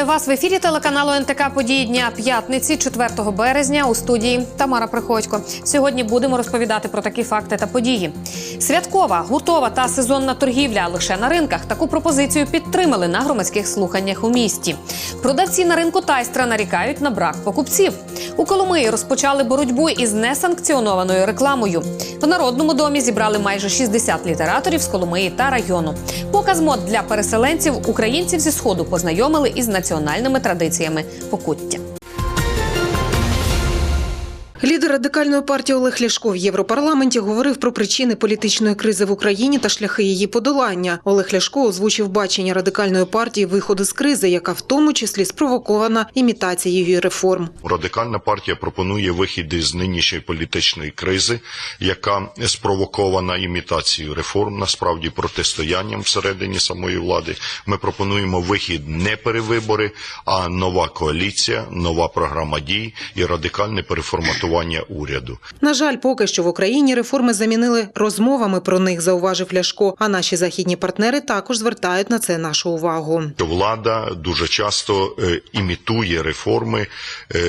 Вітаю вас в ефірі телеканалу НТК Події дня п'ятниці, 4 березня. У студії Тамара Приходько. Сьогодні будемо розповідати про такі факти та події. Святкова, гуртова та сезонна торгівля лише на ринках. Таку пропозицію підтримали на громадських слуханнях у місті. Продавці на ринку Тайстра нарікають на брак покупців. У Коломиї розпочали боротьбу із несанкціонованою рекламою. В народному домі зібрали майже 60 літераторів з Коломиї та району. Показ мод для переселенців українців зі сходу познайомили із національними традиціями покуття. Лідер радикальної партії Олег Ляшко в Європарламенті говорив про причини політичної кризи в Україні та шляхи її подолання. Олег Ляшко озвучив бачення радикальної партії виходу з кризи, яка в тому числі спровокована імітацією реформ. Радикальна партія пропонує вихід із нинішньої політичної кризи, яка спровокована імітацією реформ, насправді протистоянням всередині самої влади. Ми пропонуємо вихід не перевибори, а нова коаліція, нова програма дій і радикальне переформатування уряду. На жаль, поки що в Україні реформи замінили розмовами про них, зауважив Ляшко. А наші західні партнери також звертають на це нашу увагу. Влада дуже часто е, імітує реформи е,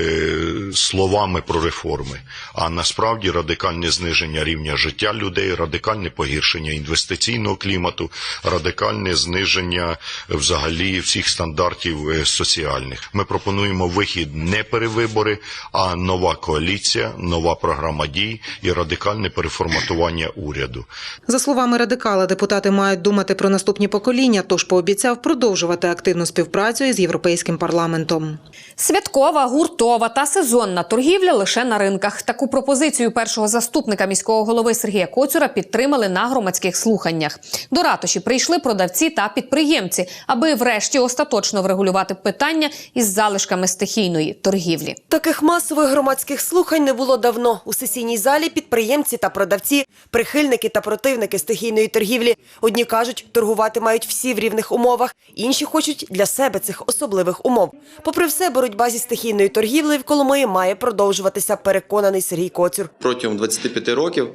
словами про реформи, а насправді радикальне зниження рівня життя людей, радикальне погіршення інвестиційного клімату, радикальне зниження взагалі всіх стандартів е, соціальних. Ми пропонуємо вихід не перевибори, а нова коаліція, нова програма дій і радикальне переформатування уряду. За словами радикала, депутати мають думати про наступні покоління, тож пообіцяв продовжувати активну співпрацю із європейським парламентом. Святкова, гуртова та сезонна торгівля лише на ринках. Таку пропозицію першого заступника міського голови Сергія Коцюра підтримали на громадських слуханнях. До ратуші прийшли продавці та підприємці, аби врешті остаточно врегулювати питання із залишками стихійної торгівлі. Таких масових громадських слухань не було давно. У сесійній залі підприємці та продавці, прихильники та противники стихійної торгівлі. Одні кажуть, торгувати мають всі в рівних умовах, інші хочуть для себе цих особливих умов. Попри все, боротьба зі стихійною торгівлею в Коломиї має продовжуватися, переконаний Сергій Коцюр. протягом 25 років,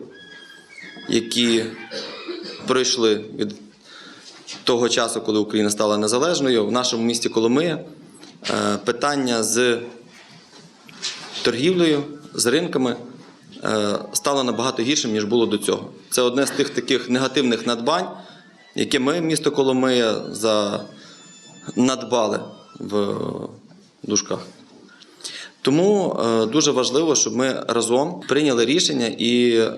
які пройшли від того часу, коли Україна стала незалежною, в нашому місті Коломия е, питання з торгівлею, з ринками е, стало набагато гіршим, ніж було до цього. Це одне з тих таких негативних надбань, яке ми, місто Коломия, за... надбали в дужках. Тому е, дуже важливо, щоб ми разом прийняли рішення і е,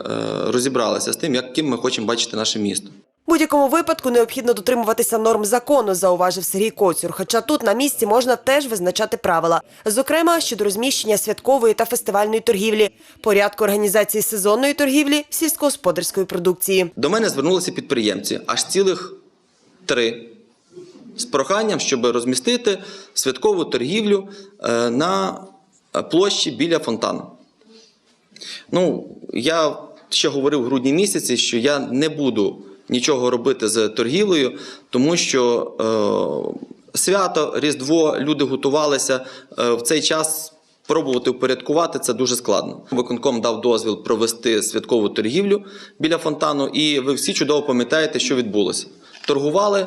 розібралися з тим, яким ми хочемо бачити наше місто. Будь-якому випадку необхідно дотримуватися норм закону, зауважив Сергій Коцюр. Хоча тут на місці можна теж визначати правила, зокрема щодо розміщення святкової та фестивальної торгівлі, порядку організації сезонної торгівлі, сільськогосподарської продукції. До мене звернулися підприємці, аж цілих три, з проханням, щоб розмістити святкову торгівлю е, на площі біля фонтану. Ну, я ще говорив в грудні місяці, що я не буду нічого робити з торгівлею, тому що е, свято, Різдво, люди готувалися е, в цей час. Пробувати впорядкувати це дуже складно. Виконком дав дозвіл провести святкову торгівлю біля фонтану, і ви всі чудово пам'ятаєте, що відбулося. Торгували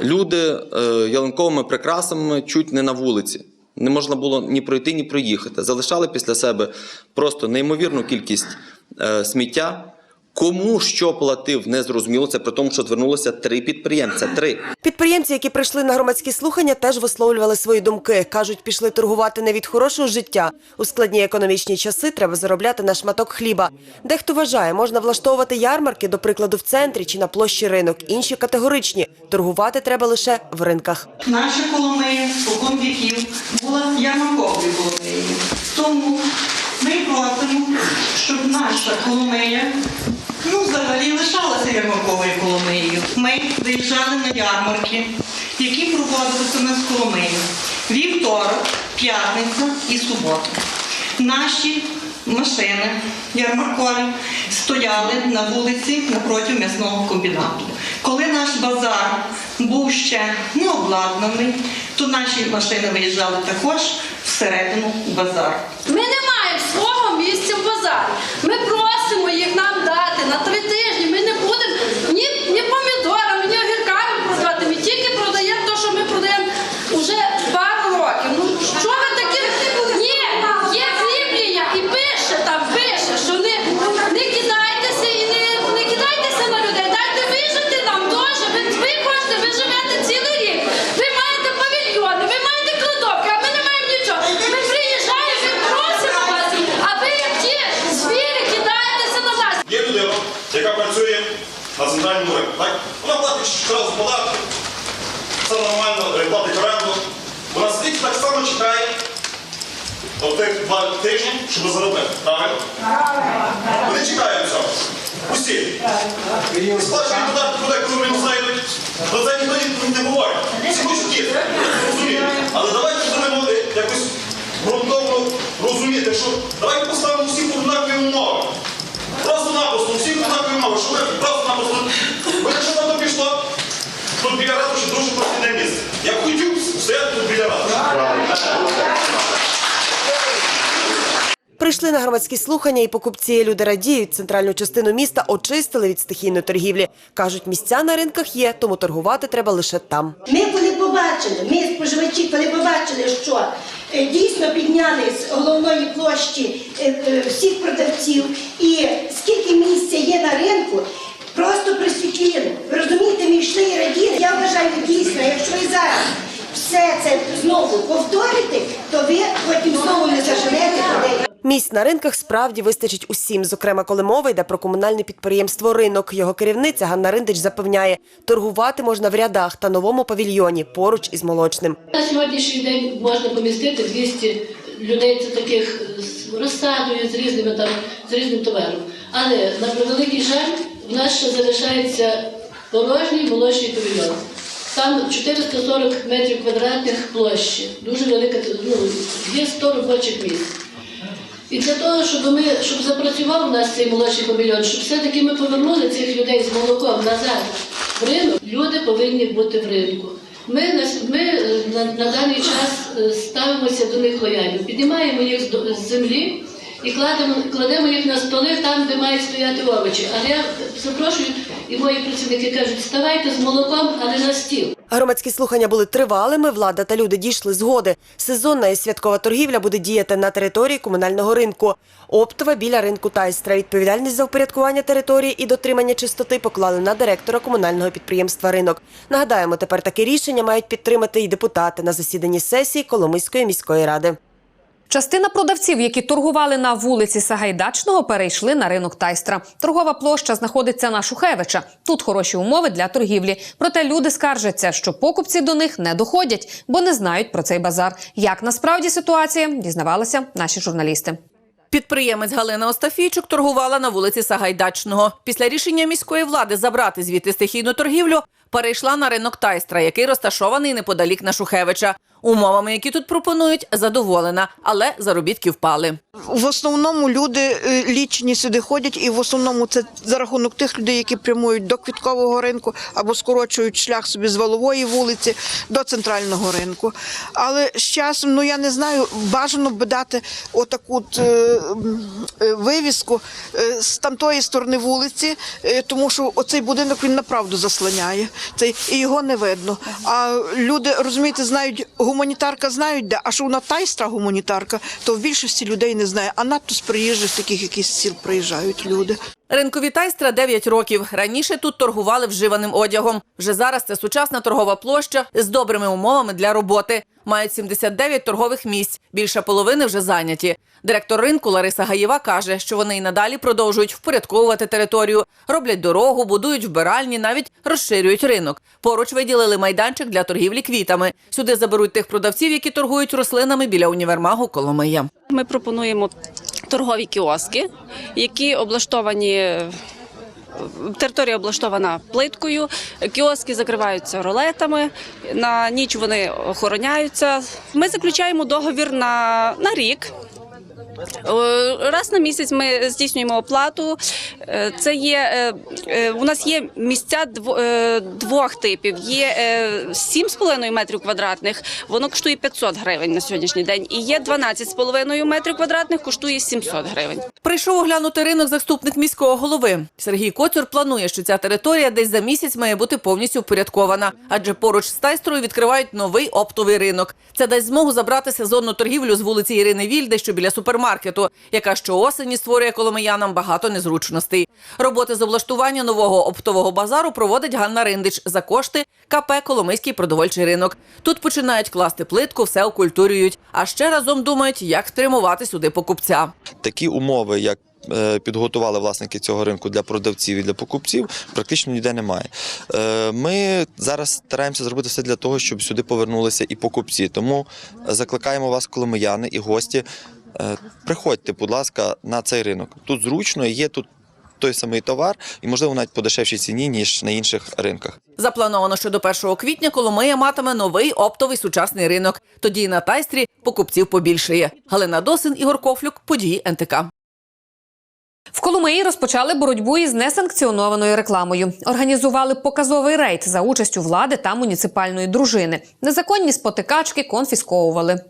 люди е, ялинковими прикрасами чуть не на вулиці. Не можна було ні пройти, ні проїхати. Залишали після себе просто неймовірну кількість е, сміття. Кому що платив, не зрозуміло. Це при тому, що звернулося три підприємця. Три. Підприємці, які прийшли на громадські слухання, теж висловлювали свої думки. кажуть, пішли торгувати не від хорошого життя. У складні економічні часи треба заробляти на шматок хліба. Дехто вважає, можна влаштовувати ярмарки, до прикладу, в центрі чи на площі ринок. Інші категоричні. Торгувати треба лише в ринках. Наша Коломия спокон віків була ярмарковою Коломиєю. Тому ми просимо, щоб наша Коломия ну, взагалі лишалася ярмарковою Коломиєю. Ми виїжджали на ярмарки, які проводилися нас в Вівторок, п'ятниця і субота. Наші машини ярмаркові стояли на вулиці напроти м'ясного комбінату. Коли наш базар був ще не обладнаний, то наші машини виїжджали також всередину базар. Ми не маємо свого місця в базарі. Ми просимо їх нам на три тижні. Ми не будемо ні, ні помідорами, ні огірками продавати. Ми тільки продаємо те, що ми продаємо уже отих два тижні, щоб заробити. Правильно? Вони чекають цього. Усі. Сплачують податки, куди коли вони знайдуть. Про це ніхто ні- не говорить. Всі хочуть їсти. Розуміють. Але давайте будемо якось ґрунтовно розуміти, що давайте поставимо всіх в однакові умови. Просто-напросто, всіх в однакові умови, що ми просто-напросто. Бо якщо на то пішло, тут біля ратуші дуже прохідне місце. Я хотів стояти тут біля ратуші. Прийшли на громадські слухання і покупці. Люди радіють. Центральну частину міста очистили від стихійної торгівлі. Кажуть, місця на ринках є, тому торгувати треба лише там. Ми коли побачили, ми споживачі, коли побачили, що е, дійсно підняли з головної площі е, е, всіх продавців і скільки місця є на ринку, просто просвітліли. Ви розумієте, ми йшли і раділи. Я вважаю дійсно, якщо ви зараз все це знову повторите, то ви потім знову не заженете людей. Місць на ринках справді вистачить усім, зокрема, коли мова йде про комунальне підприємство Ринок. Його керівниця Ганна Риндич запевняє, торгувати можна в рядах та новому павільйоні поруч із молочним. На сьогоднішній день можна помістити 200 людей, це таких з розсадою, з різними там, з різним товаром. Але на превеликий жаль, в нас ще залишається порожній молочний павільйон. Там 440 метрів квадратних площі, дуже велика, ну, є 100 робочих місць. І для того, щоб ми щоб запрацював у нас цей молочний павільйон, щоб все-таки ми повернули цих людей з молоком назад в ринок, люди повинні бути в ринку. Ми на, ми е, на, на даний час е, ставимося до них лояльно, піднімаємо їх з землі і кладемо, кладемо їх на столи там, де мають стояти овочі. Але я запрошую, і мої працівники кажуть, ставайте з молоком, але на стіл. Громадські слухання були тривалими. Влада та люди дійшли згоди. Сезонна і святкова торгівля буде діяти на території комунального ринку. Оптова біля ринку Тайстра. Відповідальність за упорядкування території і дотримання чистоти поклали на директора комунального підприємства Ринок. Нагадаємо, тепер таке рішення мають підтримати і депутати на засіданні сесії Коломийської міської ради. Частина продавців, які торгували на вулиці Сагайдачного, перейшли на ринок Тайстра. Торгова площа знаходиться на Шухевича. Тут хороші умови для торгівлі. Проте люди скаржаться, що покупці до них не доходять, бо не знають про цей базар. Як насправді ситуація дізнавалися наші журналісти. Підприємець Галина Остафійчук торгувала на вулиці Сагайдачного. Після рішення міської влади забрати звідти стихійну торгівлю, перейшла на ринок Тайстра, який розташований неподалік на Шухевича. Умовами, які тут пропонують, задоволена, але заробітки впали. В основному люди е, лічені сюди ходять, і в основному це за рахунок тих людей, які прямують до квіткового ринку або скорочують шлях собі з валової вулиці до центрального ринку. Але з часом, ну я не знаю, бажано би дати отаку от, е, е, вивіску е, з тамтої сторони вулиці, е, тому що оцей будинок він направду заслоняє. Цей і його не видно. А люди розумієте, знають гуманітарка, знають де, а що вона тайстра гуманітарка, то в більшості людей не знає. А надто з приїжджих таких якісь сіл приїжджають люди. Ринкові Тайстра 9 років. Раніше тут торгували вживаним одягом. Вже зараз це сучасна торгова площа з добрими умовами для роботи. Мають 79 торгових місць. Більша половини вже зайняті. Директор ринку Лариса Гаєва каже, що вони й надалі продовжують впорядковувати територію, роблять дорогу, будують вбиральні, навіть розширюють ринок. Поруч виділили майданчик для торгівлі квітами. Сюди заберуть тих продавців, які торгують рослинами біля універмагу Коломия. Ми пропонуємо торгові кіоски, які облаштовані. Територія облаштована плиткою, кіоски закриваються ролетами, на ніч вони охороняються. Ми заключаємо договір на, на рік. Е, Раз на місяць ми здійснюємо оплату. Е, Це є е, у нас є місця дво- двох типів. Є е, 7,5 метрів квадратних, воно коштує 500 гривень на сьогоднішній день. І є 12,5 метрів квадратних, коштує 700 гривень. Прийшов оглянути ринок заступник міського голови. Сергій Коцюр планує, що ця територія десь за місяць має бути повністю впорядкована, адже поруч з Тайстрою відкривають новий оптовий ринок. Це дасть змогу забрати сезонну торгівлю з вулиці Ірини Вільде, що біля супермаркету, яка щоосені створює коломиянам багато незручностей. Роботи з облаштування нового оптового базару проводить Ганна Риндич за кошти КП Коломийський продовольчий ринок. Тут починають класти плитку, все окультурюють, а ще разом думають, як спрямувати сюди покупця. такі умови, як е, підготували власники цього ринку для продавців і для покупців, практично ніде немає. Е, Ми зараз стараємося зробити все для того, щоб сюди повернулися і покупці. Тому закликаємо вас, коломияни і гості, Приходьте, будь ласка, на цей ринок. Тут зручно, є тут той самий товар, і можливо навіть по дешевшій ціні, ніж на інших ринках. Заплановано, що до 1 квітня Коломия матиме новий оптовий сучасний ринок. Тоді на тайстрі покупців побільшає. Галина Досин, Ігор Кофлюк, події НТК. В Коломиї розпочали боротьбу із несанкціонованою рекламою. Організували показовий рейд за участю влади та муніципальної дружини. Незаконні спотикачки конфісковували.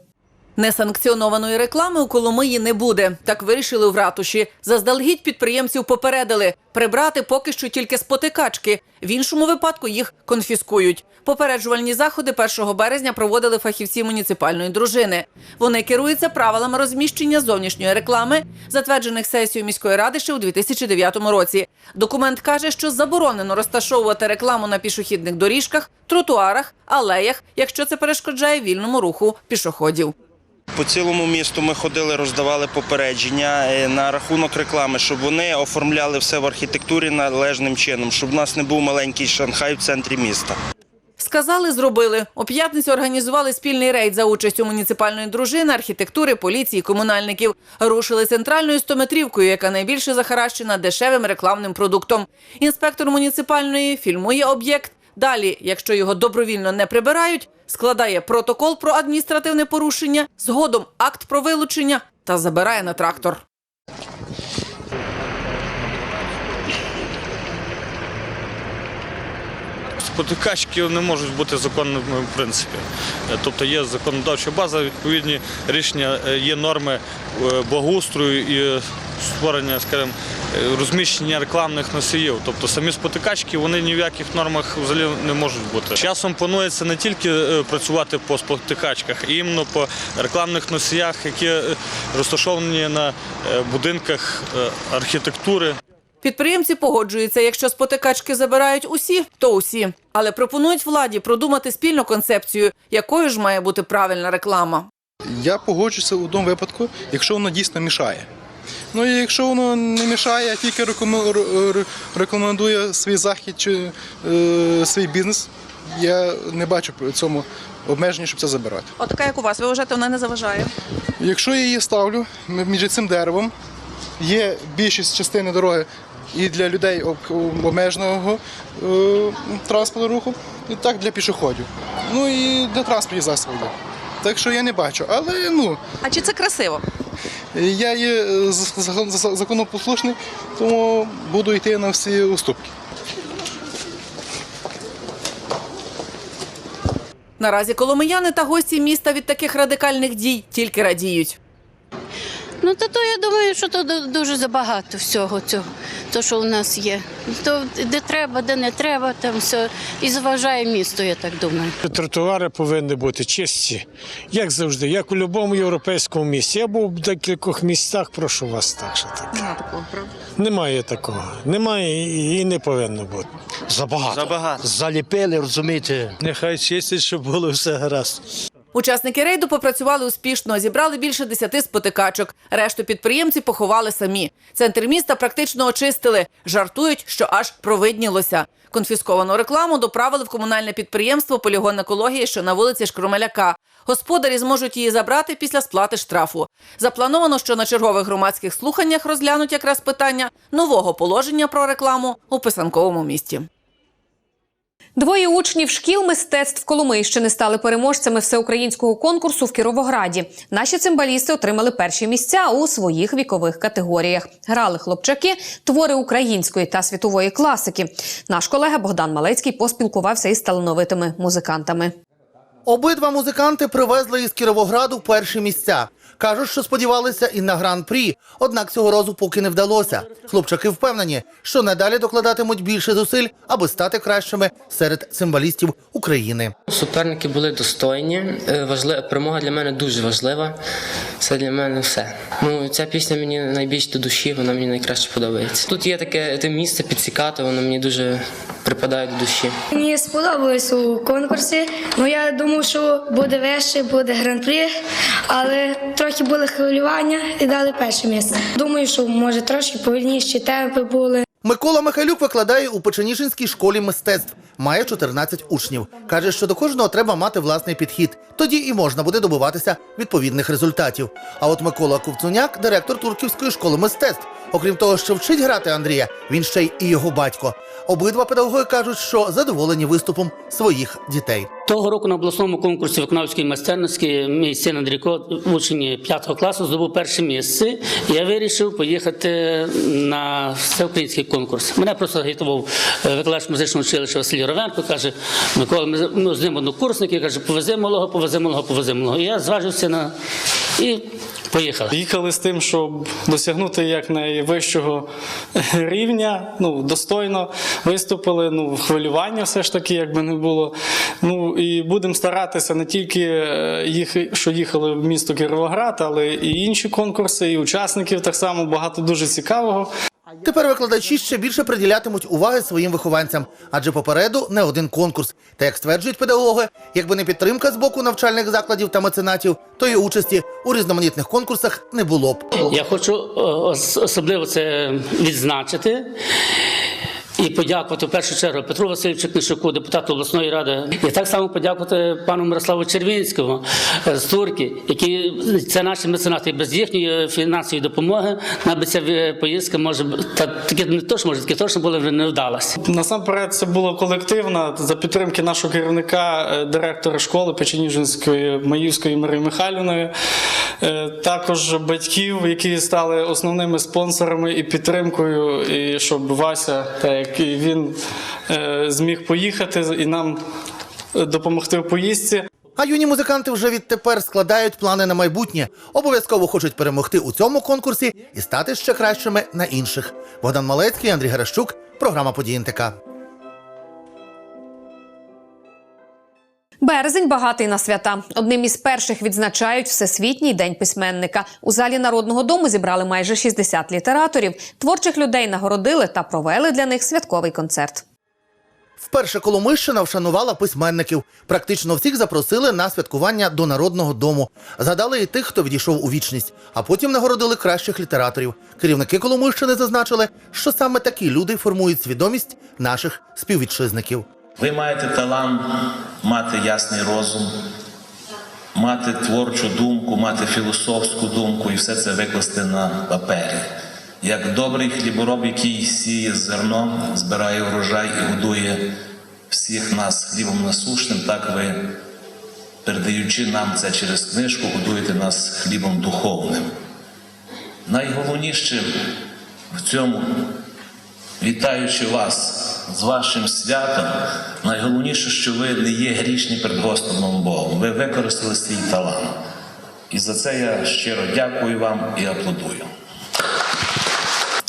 Несанкціонованої реклами у Коломиї не буде. Так вирішили в ратуші. Заздалегідь підприємців попередили прибрати поки що тільки спотикачки. В іншому випадку їх конфіскують. Попереджувальні заходи 1 березня проводили фахівці муніципальної дружини. Вони керуються правилами розміщення зовнішньої реклами, затверджених сесією міської ради ще у 2009 році. Документ каже, що заборонено розташовувати рекламу на пішохідних доріжках, тротуарах, алеях, якщо це перешкоджає вільному руху пішоходів. По цілому місту ми ходили, роздавали попередження е, на рахунок реклами, щоб вони оформляли все в архітектурі належним чином, щоб у нас не був маленький Шанхай в центрі міста. Сказали, зробили. У п'ятницю організували спільний рейд за участю муніципальної дружини, архітектури, поліції, комунальників. Рушили центральною стометрівкою, яка найбільше захаращена дешевим рекламним продуктом. Інспектор муніципальної фільмує об'єкт. Далі, якщо його добровільно не прибирають, складає протокол про адміністративне порушення, згодом акт про вилучення та забирає на трактор. Спотикачки не можуть бути законними в принципі. Е, Тобто є законодавча база, відповідні рішення, е, є норми е, благоустрою і створення, скажімо, розміщення рекламних носіїв. Тобто самі спотикачки вони ні в яких нормах взагалі не можуть бути. Часом планується не тільки працювати по спотикачках, а іменно по рекламних носіях, які розташовані на будинках архітектури. Підприємці погоджуються, якщо спотикачки забирають усі, то усі. Але пропонують владі продумати спільну концепцію, якою ж має бути правильна реклама. Я погоджуся у тому випадку, якщо воно дійсно мішає. Ну і якщо воно не мішає, а тільки рекомендує свій захід чи е, свій бізнес, я не бачу при цьому обмеження, щоб це забирати. Отака, як у вас, ви вважаєте, вона не заважає. Якщо я її ставлю між цим деревом, є більшість частини дороги і для людей об- обмеженого е, транспорту руху, і так для пішоходів. Ну і для транспортних засобів. Так що я не бачу. Але ну. А чи це красиво? Я є е, законопослушний, тому буду йти на всі уступки. Наразі коломияни та гості міста від таких радикальних дій тільки радіють. Ну, то, то я думаю, що то дуже забагато всього цього, то, що у нас є. То де треба, де не треба, там все. І заважає місто, я так думаю. Тротуари повинні бути чисті, як завжди, як у будь-якому європейському місті. Я був в декількох місцях, прошу вас так, що таке. Немає такого, правда? Немає такого. Немає і- і не повинно бути. Забагато. Забагато. Заліпили, розумієте. Нехай чистять, щоб було все гаразд. Учасники рейду попрацювали успішно, зібрали більше десяти спотикачок. Решту підприємці поховали самі. Центр міста практично очистили. Жартують, що аж провиднілося. Конфісковану рекламу доправили в комунальне підприємство Полігон екології, що на вулиці Шкромеляка. Господарі зможуть її забрати після сплати штрафу. Заплановано, що на чергових громадських слуханнях розглянуть якраз питання нового положення про рекламу у писанковому місті. Двоє учнів шкіл мистецтв Коломийщини стали переможцями всеукраїнського конкурсу в Кіровограді. Наші цимбалісти отримали перші місця у своїх вікових категоріях. Грали хлопчаки, твори української та світової класики. Наш колега Богдан Малецький поспілкувався із талановитими музикантами. Обидва музиканти привезли із Кіровограду перші місця. Кажуть, що сподівалися і на гран-прі, однак цього разу поки не вдалося. Хлопчаки впевнені, що надалі докладатимуть більше зусиль, аби стати кращими серед цимбалістів України. Суперники були достойні. Е, Важлива перемога для мене дуже важлива. Це для мене все. Ну ця пісня мені найбільш до душі, вона мені найкраще подобається. Тут є таке те місце підсікати, воно мені дуже припадає до душі. Мені сподобалось у конкурсі. Ну я думав, що буде вище, буде гран-при, але трохи були хвилювання і дали перше місце. Думаю, що може трошки повільніші темпи були. Микола Михайлюк викладає у Печеніжинській школі мистецтв. Має 14 учнів. Каже, що до кожного треба мати власний підхід. Тоді і можна буде добиватися відповідних результатів. А от Микола Ковцуняк, директор Турківської школи мистецтв. Окрім того, що вчить грати Андрія, він ще й і його батько. Обидва педагоги кажуть, що задоволені виступом своїх дітей. Того року на обласному конкурсі виконавської майстерності мій син Андрійко, учень 5 класу, здобув перше місце. Я вирішив поїхати на всеукраїнський конкурс. Мене просто агітував е, викладач музичного училища Василь Ровенко. Каже, Микола, ми ми з ним однокурсники. Каже, повези малого, повези малого, повези малого. І я зважився на і поїхали. Їхали з тим, щоб досягнути як найвищого рівня, ну, достойно виступили, ну, хвилювання все ж таки, якби не було. Ну, і будемо старатися не тільки е, їх, що їхали в місто Кіровоград, але і інші конкурси, і учасників так само багато дуже цікавого. Тепер викладачі ще більше приділятимуть уваги своїм вихованцям, адже попереду не один конкурс. Та як стверджують педагоги, якби не підтримка з боку навчальних закладів та меценатів, то і участі у різноманітних конкурсах не було б. Я хочу е, особливо це відзначити. І подякувати в першу чергу Петру Васильовичу Книшуку, депутату обласної ради, і так само подякувати пану Мирославу Червінському е, з Турки, які це наші меценати. Без їхньої фінансової допомоги нам ця е, поїздка може та таке не то, що може таке точно було не вдалося. Насамперед, це було колективно за підтримки нашого керівника, е, директора школи Печеніжинської Маївської Марії Михайлівної, також батьків, які стали основними спонсорами і підтримкою, і щоб Вася, так як він е, зміг поїхати і нам допомогти в поїздці. А юні музиканти вже відтепер складають плани на майбутнє. Обов'язково хочуть перемогти у цьому конкурсі і стати ще кращими на інших. Богдан Малецький, Андрій Геращук, програма «Події НТК». Березень багатий на свята. Одним із перших відзначають Всесвітній день письменника. У залі народного дому зібрали майже 60 літераторів. Творчих людей нагородили та провели для них святковий концерт. Вперше Коломийщина вшанувала письменників. Практично всіх запросили на святкування до народного дому. Згадали і тих, хто відійшов у вічність, а потім нагородили кращих літераторів. Керівники Коломийщини зазначили, що саме такі люди формують свідомість наших співвітчизників. Ви маєте талант мати ясний розум, мати творчу думку, мати філософську думку і все це викласти на папері. Як добрий хлібороб, який сіє зерно, збирає урожай і годує всіх нас хлібом насушним, так ви, передаючи нам це через книжку, годуєте нас хлібом духовним. Найголовніше в цьому вітаючи вас з вашим святом, найголовніше, що ви не є грішні перед Господом Богом. Ви використали свій талант. І за це я щиро дякую вам і аплодую.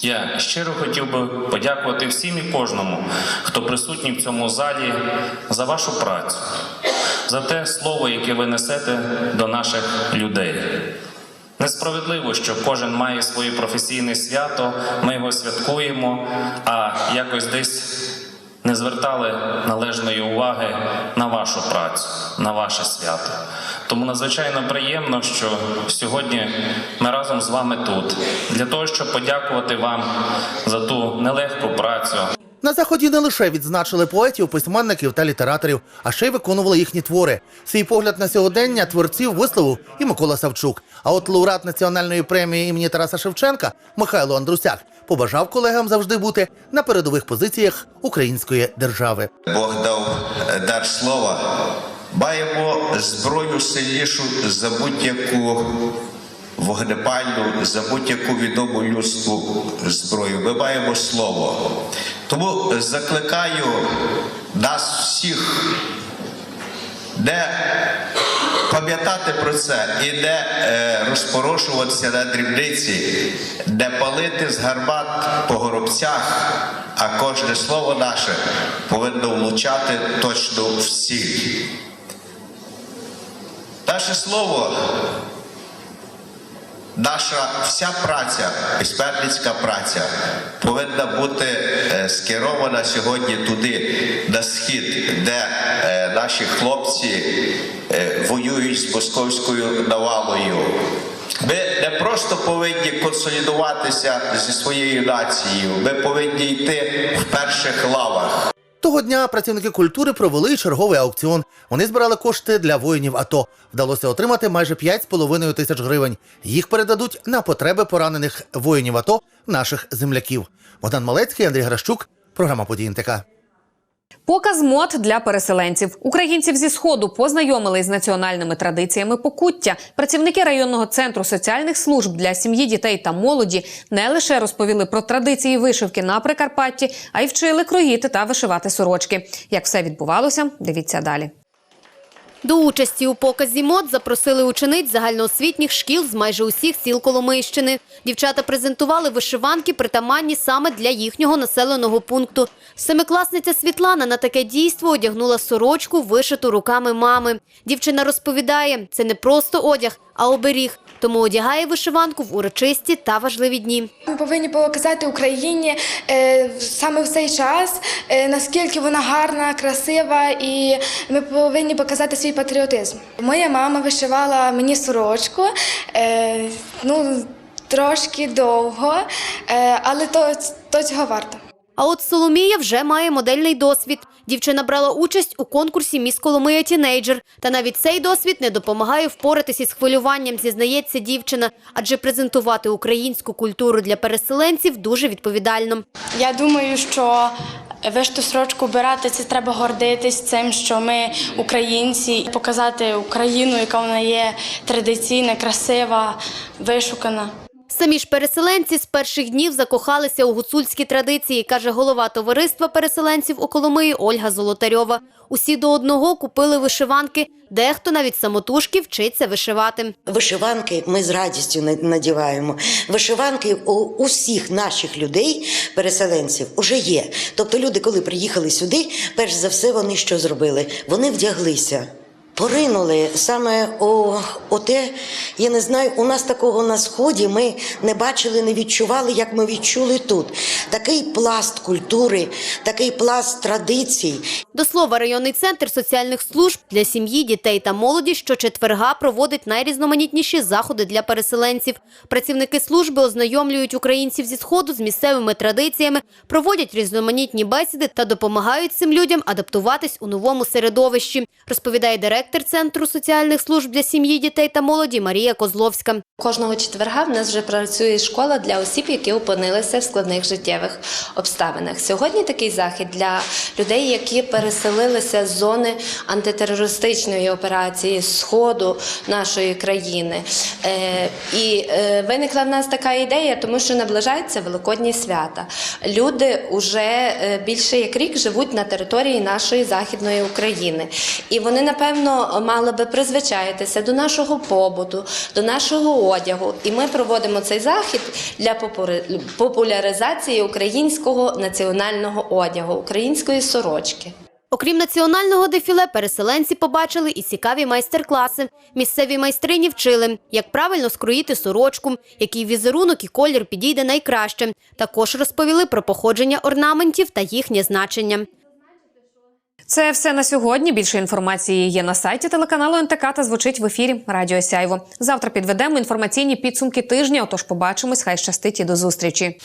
Я щиро хотів би подякувати всім і кожному, хто присутній в цьому залі, за вашу працю, за те слово, яке ви несете до наших людей. Несправедливо, що кожен має своє професійне свято, ми його святкуємо, а якось десь не звертали належної уваги на вашу працю, на ваше свято. Тому надзвичайно приємно, що сьогодні ми разом з вами тут для того, щоб подякувати вам за ту нелегку працю. На заході не лише відзначили поетів, письменників та літераторів, а ще й виконували їхні твори. Свій погляд на сьогодення творців висловив і Микола Савчук. А от лауреат національної премії імені Тараса Шевченка Михайло Андрусяк побажав колегам завжди бути на передових позиціях української держави. Бог дав е, дар слова. Маємо зброю сильнішу за будь-яку вогнепальну, за будь-яку відому людству зброю. Ми маємо слово. Тому закликаю нас всіх не пам'ятати про це і не е, розпорошуватися на дрібниці, не палити з гармат по горобцях, а кожне слово наше повинно влучати точно в ціль. Наше слово, наша вся праця, письменницька праця, повинна бути е, скерована сьогодні туди, на схід, де е, наші хлопці е, воюють з московською навалою. Ми не просто повинні консолідуватися зі своєю нацією, ми повинні йти в перших лавах. Того дня працівники культури провели черговий аукціон. Вони збирали кошти для воїнів АТО. Вдалося отримати майже 5,5 тисяч гривень. Їх передадуть на потреби поранених воїнів АТО наших земляків. Богдан Малецький, Андрій Гращук, програма «Події НТК». Показ мод для переселенців. Українців зі сходу познайомили з національними традиціями покуття. Працівники районного центру соціальних служб для сім'ї, дітей та молоді не лише розповіли про традиції вишивки на Прикарпатті, а й вчили кроїти та вишивати сорочки. Як все відбувалося, дивіться далі. До участі у показі мод запросили учениць загальноосвітніх шкіл з майже усіх сіл Коломийщини. Дівчата презентували вишиванки, притаманні саме для їхнього населеного пункту. Семикласниця Світлана на таке дійство одягнула сорочку, вишиту руками мами. Дівчина розповідає, це не просто одяг, а оберіг. Тому одягає вишиванку в урочисті та важливі дні. Ми повинні показати Україні е, саме в цей час, е, наскільки вона гарна, красива, і ми повинні показати свій патріотизм. Моя мама вишивала мені сорочку, е, ну трошки довго, але то, то цього варто. А от Соломія вже має модельний досвід. Дівчина брала участь у конкурсі «Міс Коломия Тінейджер». Та навіть цей досвід не допомагає впоратися із хвилюванням, зізнається дівчина. Адже презентувати українську культуру для переселенців дуже відповідально. Я думаю, що вишту сорочку обирати це треба гордитись цим, що ми українці, показати Україну, яка вона є традиційна, красива, вишукана. Самі ж переселенці з перших днів закохалися у гуцульські традиції, каже голова товариства переселенців у Коломиї Ольга Золотарьова. Усі до одного купили вишиванки, дехто навіть самотужки вчиться вишивати. Вишиванки ми з радістю на- надіваємо. Вишиванки у усіх наших людей, переселенців, уже є. Тобто люди, коли приїхали сюди, перш за все вони що зробили? Вони вдяглися. Поринули саме у, у те, я не знаю, у нас такого на сході ми не бачили, не відчували, як ми відчули тут. Такий пласт культури, такий пласт традицій. До слова, районний центр соціальних служб для сім'ї, дітей та молоді щочетверга проводить найрізноманітніші заходи для переселенців. Працівники служби ознайомлюють українців зі сходу з місцевими традиціями, проводять різноманітні бесіди та допомагають цим людям адаптуватись у новому середовищі, розповідає директор центру соціальних служб для сім'ї, дітей та молоді Марія Козловська. Кожного четверга в нас вже працює школа для осіб, які опинилися в складних життєвих обставинах. Сьогодні такий захід для людей, які переселилися з зони антитерористичної операції сходу нашої країни. Е, і е, виникла в нас така ідея, тому що наближаються великодні свята. Люди вже е, більше як рік живуть на території нашої західної України, і вони напевно мали би призвичаїтися до нашого побуту, до нашого одягу. І ми проводимо цей захід для популяризації українського національного одягу, української сорочки. Окрім національного дефіле, переселенці побачили і цікаві майстер-класи. Місцеві майстрині вчили, як правильно скроїти сорочку, який візерунок і колір підійде найкраще. Також розповіли про походження орнаментів та їхнє значення. Це все на сьогодні. Більше інформації є на сайті телеканалу НТК та звучить в ефірі Радіо Сяйво. Завтра підведемо інформаційні підсумки тижня. Отож, побачимось. Хай щастить і до зустрічі.